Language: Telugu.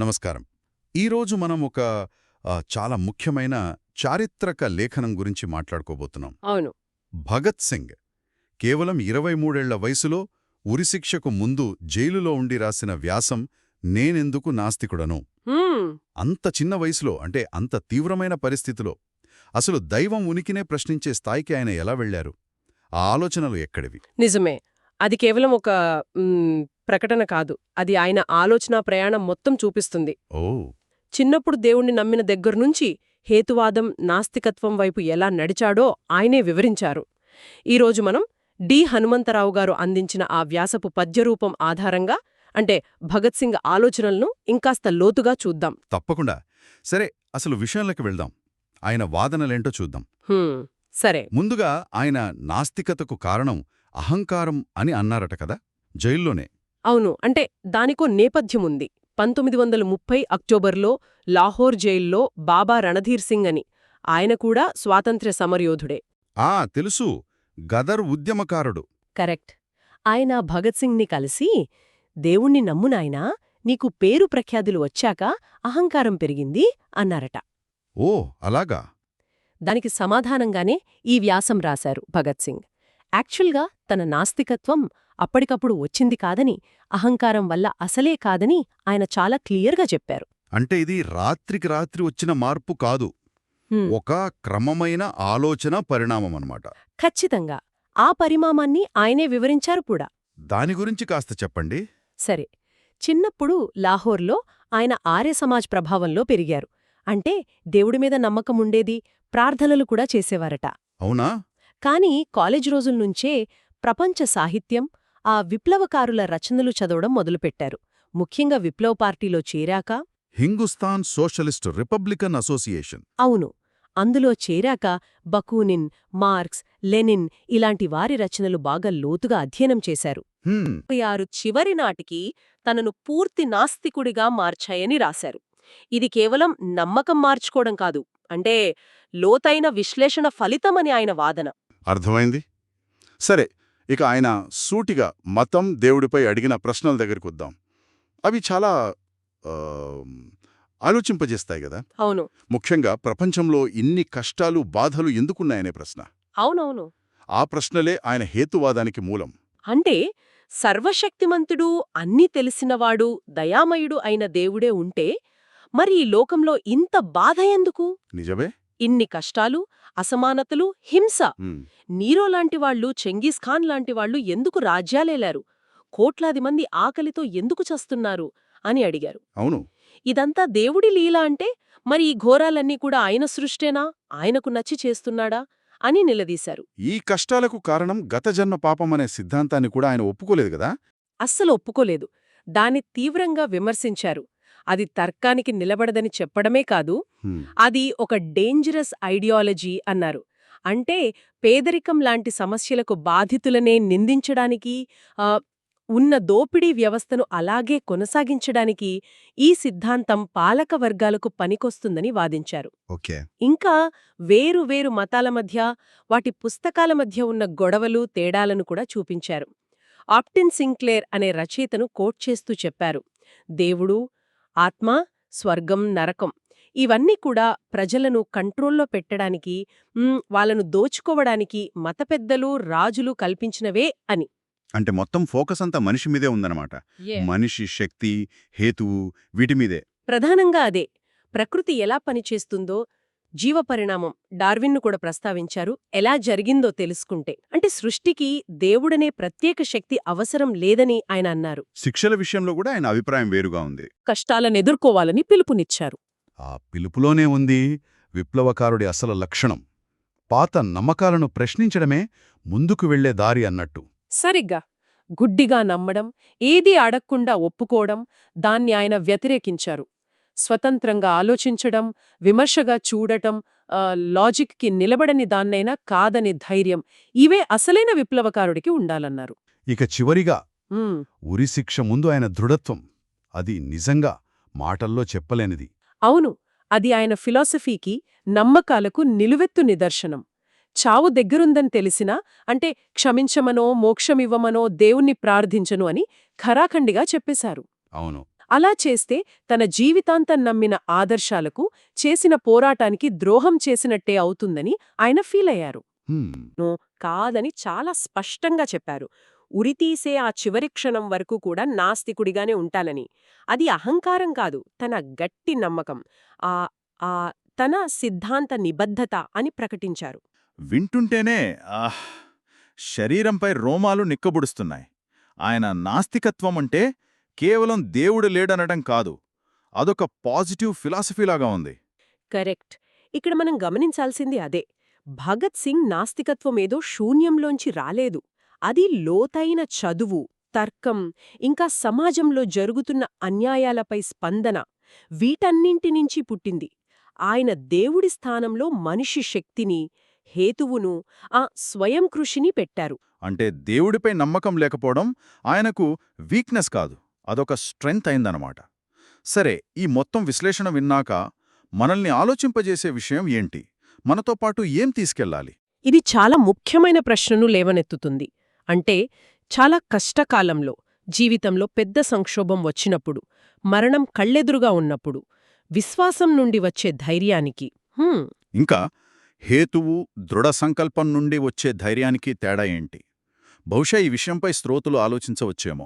నమస్కారం. ఈరోజు మనం ఒక చాలా ముఖ్యమైన చారిత్రక లేఖనం గురించి మాట్లాడుకోబోతున్నాం. అవును. భగత్ సింగ్ కేవలం ఇరవై మూడేళ్ళ వయసులో ఉరిశిక్షకు ముందు జైలులో ఉండి రాసిన వ్యాసం నేనెందుకు నాస్తికుడను? అంత చిన్న వయసులో అంటే అంత తీవ్రమైన పరిస్థితిలో అసలు దైవం ఉనికినే ప్రశ్నించే స్థాయికి ఆయన ఎలా వెళ్ళారు ఆ ఆలోచనలు ఎక్కడివి? నిజమే. అది కేవలం ఒక ప్రకటన కాదు. అది ఆయన ఆలోచన ప్రయాణం మొత్తం చూపిస్తుంది. ఓ. చిన్నప్పుడు దేవుణ్ణి నమ్మిన దగ్గర్నుంచి హేతువాదం నాస్తికత్వం వైపు ఎలా నడిచాడో ఆయనే వివరించారు. ఈరోజు మనం డి. హనుమంతరావు గారు అందించిన ఆ వ్యాసపు పద్యరూపం ఆధారంగా అంటే భగత్ సింగ్ ఆలోచనలను ఇంకాస్త లోతుగా చూద్దాం. తప్పకుండా. సరే అసలు విషయంలోకి వెళ్దాం. ఆయన వాదనలేంటో చూద్దాం. సరే. ముందుగా ఆయన నాస్తికతకు కారణం అహంకారం అని అన్నారట కదా? జైల్లోనే. అవును అంటే దానికో నేపథ్యముంది. పంతొమ్మిది వందల ముప్పై అక్టోబర్లో లాహోర్ జైల్లో బాబా రణధీర్ సింగ్ అని. ఆయన కూడా స్వాతంత్ర్య సమరయోధుడే. ఆ తెలుసు. గదర్ ఉద్యమకారుడు. కరెక్ట్. ఆయన భగత్ సింగ్ని కలిసి దేవుణ్ణి నమ్మునాయనా నీకు పేరు ప్రఖ్యాతులు వచ్చాక అహంకారం పెరిగింది అన్నారట. ఓ అలాగా. దానికి సమాధానంగానే ఈ వ్యాసం రాశారు భగత్ సింగ్. యాక్చువల్గా తన నాస్తికత్వం అప్పటికప్పుడు వచ్చింది కాదని అహంకారం వల్ల అసలే కాదని ఆయన చాలా క్లియర్గా చెప్పారు. అంటే ఇది రాత్రికి రాత్రి వచ్చిన మార్పు కాదు. ఒక క్రమమైన ఆలోచన పరిణామం అన్నమాట ఖచ్చితంగా. ఆ పరిమామాన్ని ఆయనే వివరించారు కూడా. దాని గురించి కాస్త చెప్పండి. సరే. చిన్నప్పుడు లాహోర్లో ఆయన ఆర్య సమాజ్ ప్రభావంలో పెరిగారు. అంటే దేవుడి మీద నమ్మకముండేది ప్రార్థనలు కూడా చేసేవారట. అవునా? కాని కాలేజ్ రోజుల్నుంచే ప్రపంచ సాహిత్యం ఆ విప్లవకారుల రచనలు చదవడం మొదలుపెట్టారు. ముఖ్యంగా విప్లవ పార్టీలో చేరాక హిందుస్థాన్ సోషలిస్ట్ రిపబ్లికన్ అసోసియేషన్. అవును. అందులో చేరాక బకూనిన్ మార్క్స్ లెనిన్ ఇలాంటి వారి రచనలు బాగా లోతుగా అధ్యయనం చేశారు. ఆరు చివరి నాటికి తనను పూర్తి నాస్తికుడిగా మార్చాయని రాశారు. ఇది కేవలం నమ్మకం మార్చుకోవడం కాదు అంటే లోతైన విశ్లేషణ ఫలితమని ఆయన వాదన. అర్థమైంది? సరే ఇక ఆయన సూటిగా మతం దేవుడిపై అడిగిన ప్రశ్నల దగ్గరికి వద్దాం. అవి చాలా ఆలోచింపజేస్తాయి కదా? అవును. ముఖ్యంగా ప్రపంచంలో ఇన్ని కష్టాలు బాధలు ఎందుకున్నాయనే ప్రశ్న? అవునవును. ఆ ప్రశ్నలే ఆయన హేతువాదానికి మూలం. అంటే సర్వశక్తిమంతుడు అన్నీ తెలిసినవాడు దయామయుడు అయిన దేవుడే ఉంటే మరి ఈ లోకంలో ఇంత బాధ ఎందుకు? నిజమే. ఇన్ని కష్టాలు అసమానతలు హింస. నీరో లాంటి వాళ్ళు చెంగీస్ ఖాన్ లాంటి వాళ్ళు ఎందుకు రాజ్యాలేలారు? కోట్లాది మంది ఆకలితో ఎందుకు చస్తున్నారు? అని అడిగారు. అవును. ఇదంతా దేవుడి లీల అంటే మరి ఈ ఘోరాలన్నీ కూడా ఆయన సృష్టేనా? ఆయనకు నచ్చి చేస్తున్నాడా? అని నిలదీశారు. ఈ కష్టాలకు కారణం గత జన్మ పాపం అనే సిద్ధాంతాన్ని కూడా ఆయన ఒప్పుకోలేదు కదా? అస్సలు ఒప్పుకోలేదు. దాన్ని తీవ్రంగా విమర్శించారు. అది తర్కానికి నిలబడదని చెప్పడమే కాదు అది ఒక డేంజరస్ ఐడియాలజీ అన్నారు. అంటే పేదరికం లాంటి సమస్యలకు బాధితులనే నిందించడానికి ఉన్న దోపిడీ వ్యవస్థను అలాగే కొనసాగించడానికి ఈ సిద్ధాంతం పాలక వర్గాలకు పనికొస్తుందని వాదించారు. ఇంకా వేరు వేరు మతాల మధ్య వాటి పుస్తకాల మధ్య ఉన్న గొడవలు తేడాలను కూడా చూపించారు. ఆప్టిన్ సింక్లేర్ అనే రచయితను కోట్ చేస్తూ చెప్పారు. దేవుడు ఆత్మ స్వర్గం నరకం. ఇవన్నీ కూడా ప్రజలను కంట్రోల్లో పెట్టడానికి వాళ్ళను దోచుకోవడానికి మత పెద్దలు రాజులు కల్పించినవే అని. అంటే మొత్తం ఫోకస్ అంతా మనిషి మీదే ఉందన్నమాట. మనిషి శక్తి హేతువు వీటి మీదే. ప్రధానంగా అదే. ప్రకృతి ఎలా పనిచేస్తుందో జీవ పరిణామం డార్విన్ను కూడా ప్రస్తావించారు. ఎలా జరిగిందో తెలుసుకుంటే అంటే సృష్టికి దేవుడనే ప్రత్యేక శక్తి అవసరం లేదని ఆయన అన్నారు. శిక్షల విషయంలో కూడా ఆయన అభిప్రాయం వేరుగా ఉంది. కష్టాలను ఎదుర్కోవాలని పిలుపునిచ్చారు. ఆ పిలుపులోనే ఉంది విప్లవకారుడి అసలు లక్షణం. పాత నమ్మకాలను ప్రశ్నించడమే ముందుకు వెళ్ళే దారి అన్నట్టు. సరిగ్గా. గుడ్డిగా నమ్మడం ఏదీ అడగకుండా ఒప్పుకోవడం దాన్ని ఆయన వ్యతిరేకించారు. స్వతంత్రంగా ఆలోచించడం విమర్శగా చూడటం లాజిక్కి నిలబడని దాన్నైనా కాదని ధైర్యం ఇవే అసలైన విప్లవకారుడికి ఉండాలన్నారు. ఇక చివరిగా ఉరిశిక్ష ముందు ఆయన దృఢత్వం అది నిజంగా మాటల్లో చెప్పలేనిది. అవును అది ఆయన ఫిలాసఫీకి నమ్మకాలకు నిలువెత్తు నిదర్శనం. చావు దగ్గరుందని తెలిసినా అంటే క్షమించమనో మోక్షమివ్వమనో దేవుణ్ణి ప్రార్థించను అని ఖరాఖండిగా చెప్పేశారు. అవును. అలా చేస్తే తన జీవితాంతం నమ్మిన ఆదర్శాలకు చేసిన పోరాటానికి ద్రోహం చేసినట్టే అవుతుందని ఆయన ఫీలయ్యారు హ్మ్, నో కాదని చాలా స్పష్టంగా చెప్పారు. ఉరితీసే ఆ చివరి క్షణం వరకు కూడా నాస్తికుడిగానే ఉంటానని. అది అహంకారం కాదు తన గట్టి నమ్మకం. ఆ ఆ తన సిద్ధాంత నిబద్ధత అని ప్రకటించారు. వింటుంటేనే శరీరంపై రోమాలు నిక్కబుడుస్తున్నాయి. ఆయన నాస్తికత్వం అంటే కేవలం దేవుడు లేడనడం కాదు అదొక పాజిటివ్ ఫిలాసఫీలాగా ఉంది. కరెక్ట్. ఇక్కడ మనం గమనించాల్సింది అదే. భగత్ సింగ్ నాస్తికత్వమేదో శూన్యంలోంచి రాలేదు. అది లోతైన చదువు తర్కం ఇంకా సమాజంలో జరుగుతున్న అన్యాయాలపై స్పందన వీటన్నింటి నుంచి పుట్టింది. ఆయన దేవుడి స్థానంలో మనిషి శక్తిని హేతువును ఆ స్వయం కృషిని పెట్టారు. అంటే దేవుడిపై నమ్మకం లేకపోవడం ఆయనకు వీక్నెస్ కాదు. అదొక స్ట్రెంగ్త్ అయిందనమాట సరే ఈ మొత్తం విశ్లేషణ విన్నాక మనల్ని ఆలోచింపజేసే విషయం ఏంటి? మనతో పాటు ఏం తీసుకెళ్ళాలి? ఇది చాలా ముఖ్యమైన ప్రశ్నను లేవనెత్తుతుంది. అంటే చాలా కష్టకాలంలో జీవితంలో పెద్ద సంక్షోభం వచ్చినప్పుడు మరణం కళ్ళెదురుగా ఉన్నప్పుడు విశ్వాసం నుండి వచ్చే ధైర్యానికి ఇంకా హేతువు దృఢ సంకల్పం నుండి వచ్చే ధైర్యానికి తేడా ఏంటి? బహుశా ఈ విషయంపై శ్రోతలు ఆలోచించవచ్చేమో.